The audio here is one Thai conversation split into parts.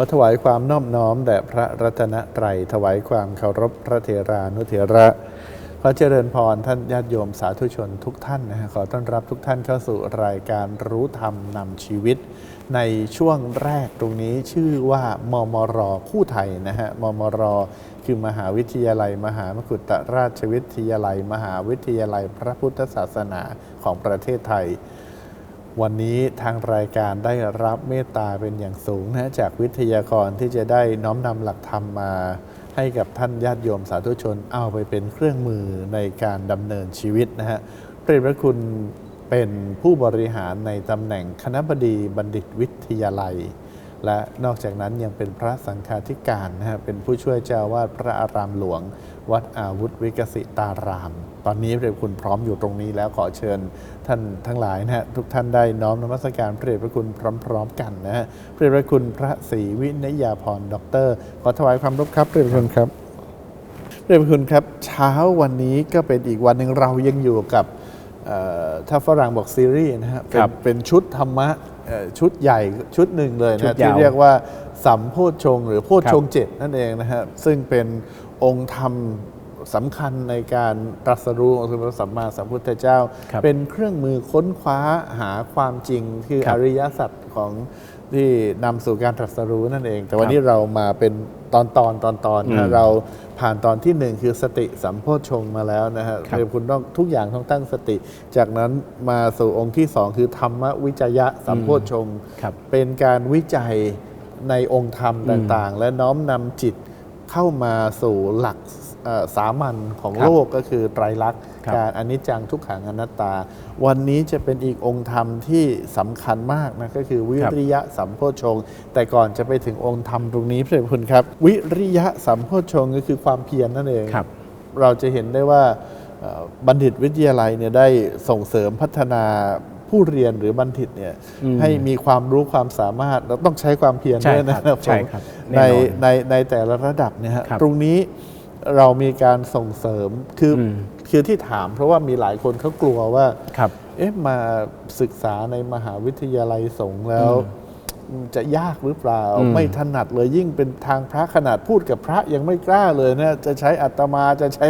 ขอถวายความนอบน้อมแด่พระรัตนตรัยถวายความเคารพพระเถรานุเถระขอเจริญพรท่านญาติโยมสาธุชนทุกท่านนะฮะขอต้อนรับทุกท่านเข้าสู่รายการรู้ธรรมนำชีวิต ในช่วงแรกตรงนี้ชื่อว่ามมรคู่ไทยนะฮะมมรคือมหาวิทยาลัย มหามกุฏราชวิทยาลัย มหาวิทยาลัยพระพุทธศาสนาของประเทศไทย วันนี้ทางรายการได้รับเมตตาเป็นอย่างสูงนะจากวิทยากรที่จะได้น้อมนำหลักธรรมมา ให้กับท่านญาติโยมสาธุชนเอาไปเป็นเครื่องมือในการดำเนินชีวิตนะฮะพระเดชพระคุณเป็นผู้บริหารในตำแหน่งคณะบดีบัณฑิตวิทยาลัย และนอกจากนั้นยังเป็นพระสังฆาธิการนะฮะเป็นผู้ช่วยเจ้าวาดพระอารามหลวง วัดอาวุธวิกสิตาราม ตอนนี้พระเดชพระคุณพร้อมอยู่ตรงนี้แล้วขอเชิญท่านทั้งหลายนะฮะทุกท่านได้น้อมนมัสการพระเดชพระคุณพร้อมๆกันนะฮะพระเดชพระคุณพระศรีวินยาพรด็อกเตอร์ขอถวายความรบครับพระเดชพระคุณครับพระเดชพระคุณครับเช้าวันนี้ก็เป็นอีกวันหนึ่งเรายังอยู่กับ ถ้าฝรั่งบอกซีรีส์นะฮะเป็นครับเป็นชุดธรรมะเอ่อชุดใหญ่ชุดหนึ่งเลยชุนะดที่ยาวเรียกว่าสัมโพชฌงค์หรือโพชฌงค์ครับเจ็ดนั่นเองนะฮะซึ่งเป็นองค์ธรรม สำคัญในการตรัสรู้ของพระสัมมาสัมพุทธเจ้า ครับเป็นเครื่องมือค้นคว้าหาความจริงคือครัอบริยสัจของที่นำสู่การตรัสรู้นั่นเอง แต่วันนี้เรามาเป็นตอนตอนตอนตอนๆนะอืมเราผ่านตอนที่หนึ่งคือสติสัมโพชฌงค์มาแล้วนะฮะครับเดี๋ยวคุณต้องทุกอย่างต้องตั้งสติ จากนั้นมาสู่องค์ที่สองคือธรรมวิจยะสัมโพชฌงค์ ครับ เป็นการวิจัยในองค์ธรรมต่างๆ และน้อมนำจิตเข้ามาสู่หลักเอ่อ สามัญของครับโลกก็คือไตรลักษณ์ครับการอนิจจังทุกขังอนัตตา วันนี้จะเป็นอีกองค์ธรรมที่สำคัญมากนะก็คือวิริยะสัมโพชฌงค์แต่ก่อนจะไปถึงองค์ธรรมตรงนี้พระเดชพระคุณครับ วิริยะสัมโพชฌงค์ก็คือความเพียรนั่นเองครับเราจะเห็นได้ว่าเอ่อบัณฑิตวิทยาลัยเนี่ยได้ส่งเสริมพัฒนาผู้เรียนหรือบัณฑิตเนี่ยอืมให้มีความรู้ความสามารถเราต้องใช้ความเพียรใช่ด้วยนะครับผมใช่ครับแน่ในนอนในในแต่ละระดับเนี่ยฮะครับตรงนี้ เรามีการส่งเสริมคืออมคือที่ถาม เพราะว่ามีหลายคนเขากลัวว่าครับเอ๊ะมาศึกษาในมหาวิทยาลัยสงฆ์แล้ว จะยากหรือเปล่าอืมไม่ถนัดเลยยิ่งเป็นทางพระขนาดพูดกับพระยังไม่กล้าเลยนะจะใช้อัตมาจะใช้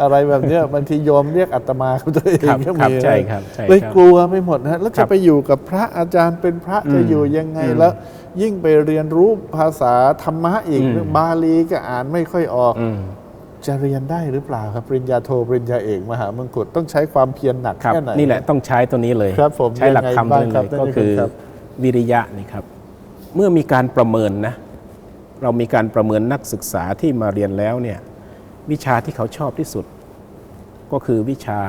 อะไรแบบเนี้ยบางทีโยมเรียกอัตมากับตัวเองครับก็ครัมีบนะใช่ครับใช่เลยครับกลัวไปหมดนะแล้วครัจะบไปอยู่กับพระอาจารย์เป็นพระจะอืมอยู่ยังไงอืมแล้ว ยิ่งไปเรียนรู้ภาษาธรรมะอีกอืมบาลีก็อ่านไม่ค่อยออกอืม จะเรียนได้หรือเปล่าครับปริญญาโทปริญญาเอกมหามงกุฎต้องใช้ความเพียรหนักครับแค่ไหนนี่แหละต้องใช้ตัวนี้เลยครับผมใช้หลักธรรมยังไงตัวบ้างนี้ครับเลยก็คือท่านผู้ชมครับวิริยะนี่ครับ เมื่อมีการประเมินนะ เรามีการประเมินนักศึกษาที่มาเรียนแล้วเนี่ยวิชาที่เขาชอบที่สุด ก็คือวิชา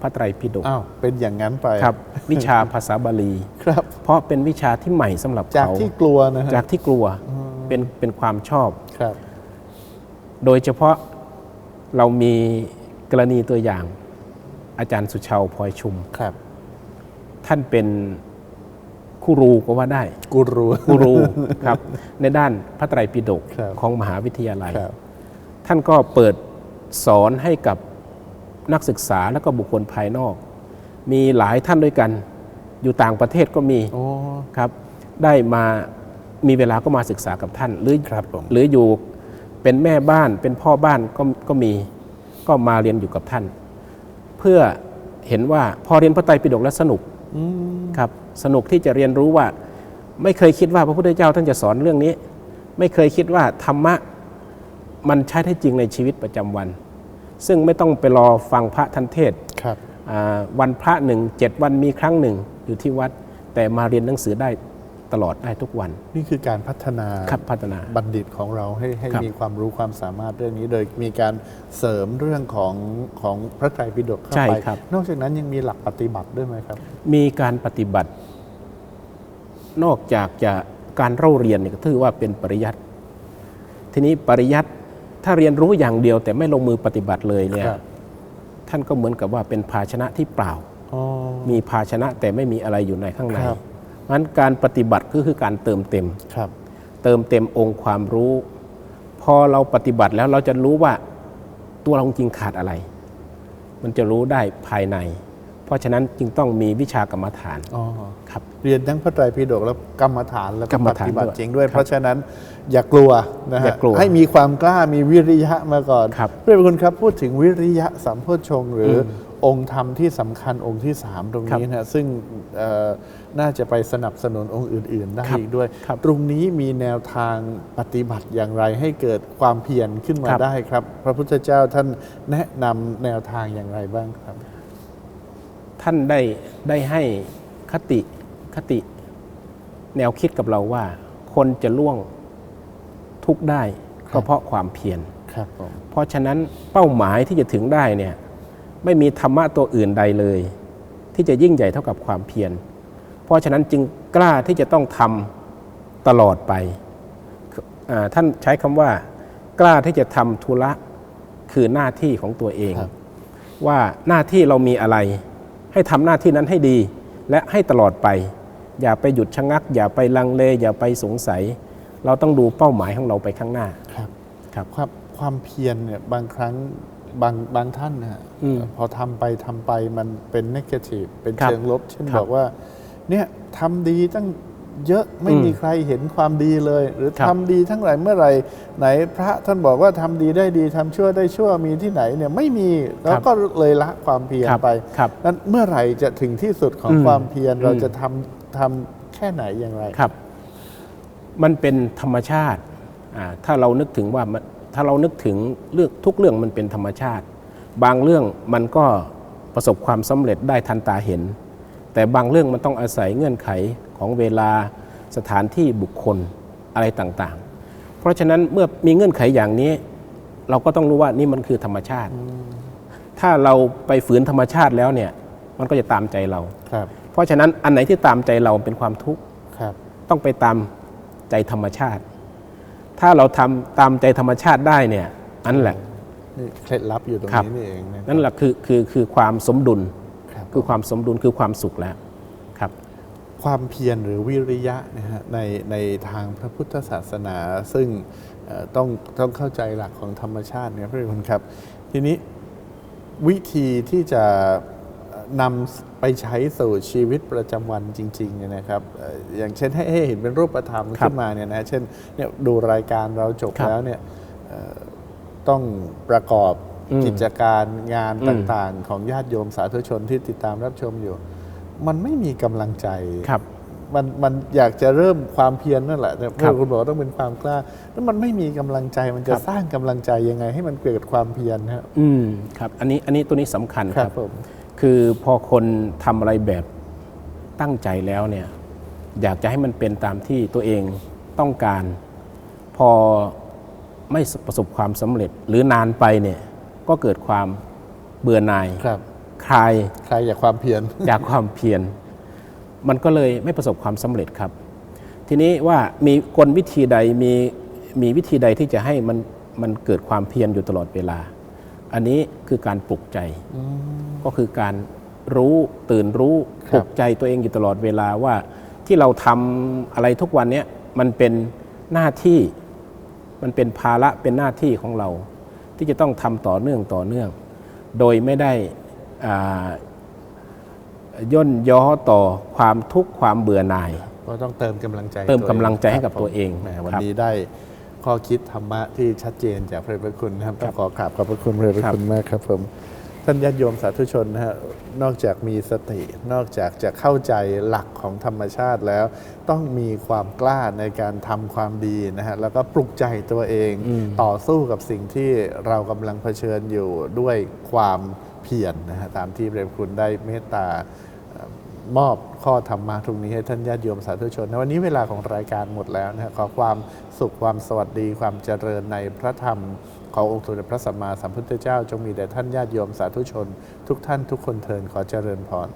พระไตรปิฎกอ้าวเป็นอย่างนั้นไปครับ วิชาภาษาบาลีครับ เพราะเป็นวิชาที่ใหม่สำหรับจากเขาที่กลัวนะฮะจากที่กลัวเป็นเป็นความชอบครับ โดยเฉพาะ เรามีกรณีตัวอย่างอาจารย์สุชาวพลอยชุม ครับ ท่านเป็นครูรูก็ว่าได้กูรู้ครูรู ครับ ในด้านพระไตรปิฎกครับ ของมหาวิทยาลัย ครับ ท่านก็เปิดสอนให้กับนักศึกษาและก็บุคคลภายนอก มีหลายท่านด้วยกัน อยู่ต่างประเทศก็มีโอ้ ครับ ได้มามีเวลาก็มาศึกษากับท่านหรือครับผม หรืออยู่ เป็นแม่บ้านเป็นพ่อบ้านก็ก็มีก็มาเรียนอยู่กับท่าน เพื่อเห็นว่าพอเรียนพระไตรปิฎกแล้วสนุกอืมครับสนุกที่จะเรียนรู้ว่า ไม่เคยคิดว่าพระพุทธเจ้าท่านจะสอนเรื่องนี้ ไม่เคยคิดว่าธรรมะมันใช้ได้จริงในชีวิตประจำวัน ซึ่งไม่ต้องไปรอฟังพระท่านเทศน์ครับอ่าวันพระหนึ่งเจ็ดวันมีครั้งหนึ่งอยู่ที่วัด แต่มาเรียนหนังสือได้ ตลอดได้ทุกวัน นี่คือการพัฒนาครับพัฒนา บัณฑิตของเราให้ให้ครับมีความรู้ความสามารถเรื่องนี้ โดยมีการเสริมเรื่องของของพระไตรปิฎกเข้าใช่ไป ครับ นอกจากนั้นยังมีหลักปฏิบัติด้วยไหมครับ มีการปฏิบัติ นอกจากจะการเล่าเรียนเนี่ยก็ถือว่าเป็นปริยัติ ทีนี้ปริยัติถ้าเรียนรู้อย่างเดียว แต่ไม่ลงมือปฏิบัติเลยเนี่ยครับ ท่านก็เหมือนกับว่าเป็นภาชนะที่เปล่า อ๋อ มีภาชนะแต่ไม่มีอะไรอยู่ในข้างใน ครับ เพราะฉะนั้นการปฏิบัติก็คือการเติมเต็มครับ เติมเต็มองค์ความรู้ พอเราปฏิบัติแล้วเราจะรู้ว่าตัวเราจริงขาดอะไร มันจะรู้ได้ภายใน เพราะฉะนั้นจึงต้องมีวิชากรรมฐานอ๋อครับ เรียนทั้งพระไตรปิฎกและกรรมฐานแล้วกก็รรมปฐานฏิบัติด้วยจริงด้วยครับเพราะฉะนั้นอย่ากลัวนะอฮะย่ากลัวให้มีความกล้ามีวิริยะมาก่อนครับเพื่อนคุณครับพูดถึงวิริยะสัมโพชฌงค์หรืออมองค์ธรรมที่สำคัญองค์ที่สามตรงนี้นะซึ่งเอ่อ น่าจะไปสนับสนุนองค์อื่น ๆ ได้ครับอีกด้วยครับตรงนี้มีแนวทางปฏิบัติอย่างไรให้เกิดความเพียรขึ้นมาครับได้ครับ พระพุทธเจ้าท่านแนะนำแนวทางอย่างไรบ้างครับ ท่านได้ได้ให้คติคติ แนวคิดกับเราว่า คนจะล่วงทุกข์ได้ครัก็บเพราะความเพียรครับผมเพราะฉะนั้นเป้าหมายที่จะถึงได้เนี่ยไม่มีธรรมะตัวอื่นใดเลย ที่จะยิ่งใหญ่เท่ากับความเพียรเพ ราะฉะนั้นจึงกล้าที่จะต้องทำตลอดไปอ่าท่านใช้คำว่า กล้าที่จะทำธุระคือหน้าที่ของตัวเองครับว่าหน้าที่เรามีอะไร ให้ทำหน้าที่นั้นให้ดี และให้ตลอดไป อย่าไปหยุดชะงัก อย่าไปลังเล อย่าไปสงสัย เราต้องดูเป้าหมายของเราไปข้างหน้าครับครับความความเพียรเนี่ยบางครั้งบางบางท่านนะฮะอืมพอทำไปทำไปมันเป็นน a t i v e เป็นครับเชิงลบ เช่นครับบอกว่า เนี่ยทำดีตั้งเยอะไม่อืมมีใครเห็นความดีเลย หรือครับทำดีทั้งหลายเมื่อไหร่ไหนพระท่านบอกว่าทำดีได้ดีทำชั่วได้ชั่วมีที่ไหนเนี่ยไม่มีแล้วก็เลยละความเพียรครับไปครับนั้นเมื่อไหร่จะถึงที่สุดของอืมความเพียรเราอืมจะทำทำแค่ไหนอย่างไรครับ มันเป็นธรรมชาติอ่าถ้าเรานึกถึงว่ามันถ้าเรานึกถึงเรื่องทุกเรื่องมันเป็นธรรมชาติ บางเรื่องมันก็ประสบความสำเร็จได้ทันตาเห็น แต่บางเรื่องมันต้องอาศัยเงื่อนไขของเวลาสถานที่บุคคลอะไรต่างๆ เพราะฉะนั้นเมื่อมีเงื่อนไขอย่างนี้ เราก็ต้องรู้ว่านี่มันคือธรรมชาติ ถ้าเราไปฝืนธรรมชาติแล้วเนี่ย มันก็จะตามใจเราครับ เพราะฉะนั้นอันไหนที่ตามใจเราเป็นความทุกข์ครับต้องไปตามใจธรรมชาติ ถ้าเราทำตามใจธรรมชาติได้เนี่ยนั่นแหละนี่เคล็ดลับอยู่ตรงครับนี้นี่เองนะนั่นแหละคือคือคือความสมดุล คือความสมดุลคือความสุขแล้วครับความเพียรหรือวิริยะนะฮะในในทางพระพุทธศาสนา ซึ่งต้องต้องเข้าใจหลักของธรรมชาติเนี่ยพระคุณครับ ทีนี้วิธีที่จะนำไปใช้สู่ชีวิตประจำวันจริงๆเนี่ยนะครับ อย่างเช่นให้ใหเห็นเป็นรูปธรรมขึ้นมาเนี่ยนะเช่นเนี่ยดูรายการเราจบบแล้วเนี่ยต้องประกอบ กิจการงานอืมต่างๆ ของญาติโยมสาธุชนที่ติดตามรับชมอยู่ มันไม่มีกำลังใจครับมันมันอยากจะเริ่มความเพียรนั่นแหละแต่ครัเพื่บอคุณบอกว่าต้องเป็นความกล้า แล้วมันไม่มีกำลังใจมันจะครับสร้างกำลังใจยังไง ให้มันเกิดความเพียรนะฮะอืมครับ อันนี้อันนี้ตัวนี้สำคัญคครัรับบผมคือพอคนทำอะไรแบบตั้งใจแล้วเนี่ย อยากจะให้มันเป็นตามที่ตัวเองต้องการ พอไม่ประสบความสำเร็จหรือนานไปเนี่ย ก็เกิดความเบื่อหน่ายครับคลายใครอยากความเพียร จากความเพียรมันก็เลยไม่ประสบความสำเร็จครับ ทีนี้ว่ามีกลวิธีใดมีมีวิธีใดที่จะให้มันมันเกิดความเพียรอยู่ตลอดเวลา อันนี้คือการปลุกใจก็คือการรู้ตื่นรู้คปรับลุกใจตัวเองอยู่ตลอดเวลาว่าที่เราทำอะไรทุกวันเนี้ยมันเป็นหน้าที่ มันเป็นภาระเป็นหน้าที่ของเรา ที่จะต้องทำต่อเนื่องต่อเนื่อง โดยไม่ได้อ่าย่นย่อต่อความทุกข์ความเบื่อหน่าย ก็ต้องเติมกำลังใจ เติมวกำลังใจให้กับครับตัวเองแหมวันครับนี้ได้ข้อคิดธรรมะที่ชัดเจนจากพระเดชพระคุณนะครับต้องขอกราบขอบพระคุณพระเดชพระคุณมากครับผม ท่านญาติโยมสาธุชนนะฮะนอกจากมีสติ นอกจากจะเข้าใจหลักของธรรมชาติแล้ว ต้องมีความกล้าในการทำความดีนะฮะแล้วก็ปลุกใจตัวเองอืมต่อสู้กับสิ่งที่เรากำลังเผชิญอยู่ด้วยความเพียรนะฮะตามที่พระเดชพระคุณได้เมตตามอบข้อธรรมะตรงนี้ให้ท่านญาติโยมสาธุชนนะวันนี้เวลาของรายการหมดแล้วนะฮะขอความสุขความสวัสดีความเจริญในพระธรรม ขององค์สมเด็จพระสัมมาสัมพุทธเจ้า จงมีแด่ท่านญาติโยมสาธุชน ทุกท่านทุกคนเทินขอเจริญพร